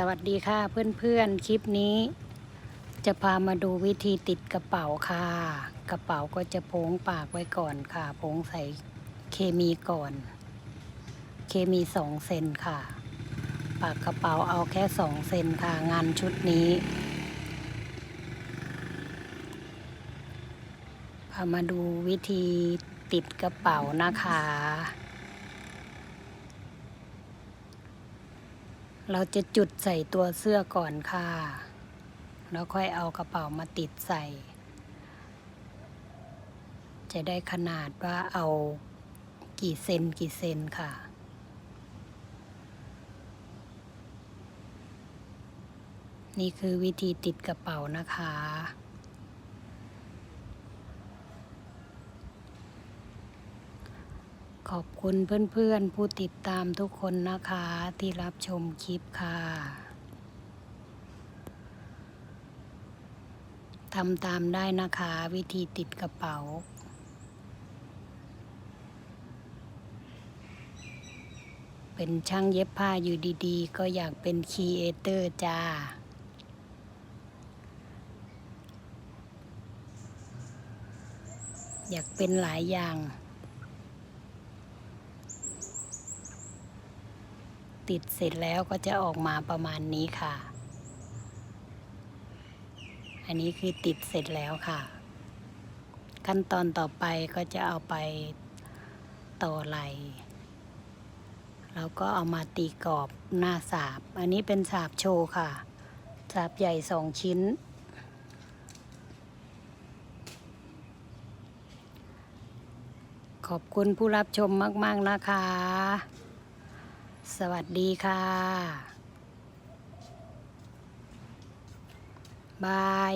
สวัสดีค่ะเพื่อนๆ คลิปนี้ จะพามาดูวิธีติดกระเป๋าค่ะ กระเป๋าก็จะโพงปากไว้ก่อนค่ะโพงใส่เคมีก่อน เคมีสองเซนค่ะ ปากกระเป๋าเอาแค่สองเซนค่ะ งานชุดนี้ พามาดูวิธีติดกระเป๋านะคะ เราจะจุดใส่ตัวเสื้อก่อนค่ะ แล้วค่อยเอากระเป๋ามาติดใส่ จะได้ขนาดว่าเอากี่เซนกี่เซนค่ะนี่คือวิธีติดกระเป๋านะคะ ขอบคุณเพื่อนๆ ผู้ติดตามทุกคนนะคะที่รับชมคลิปค่ะทำตามได้นะคะวิธีติดกระเป๋าเป็นช่างเย็บผ้าอยู่ดีๆ ก็อยากเป็นครีเอเตอร์จ้า อยากเป็นหลายอย่าง ติดเสร็จแล้วก็จะออกมาประมาณนี้ค่ะ อันนี้คือติดเสร็จแล้วค่ะ ขั้นตอนต่อไปก็จะเอาไปต่อไหลแล้วก็เอามาตีกรอบหน้าสาบ อันนี้เป็นสาบโชว์ค่ะ สาบใหญ่สองชิ้น ขอบคุณผู้รับชมมาก ๆ นะคะ สวัสดีค่ะ บาย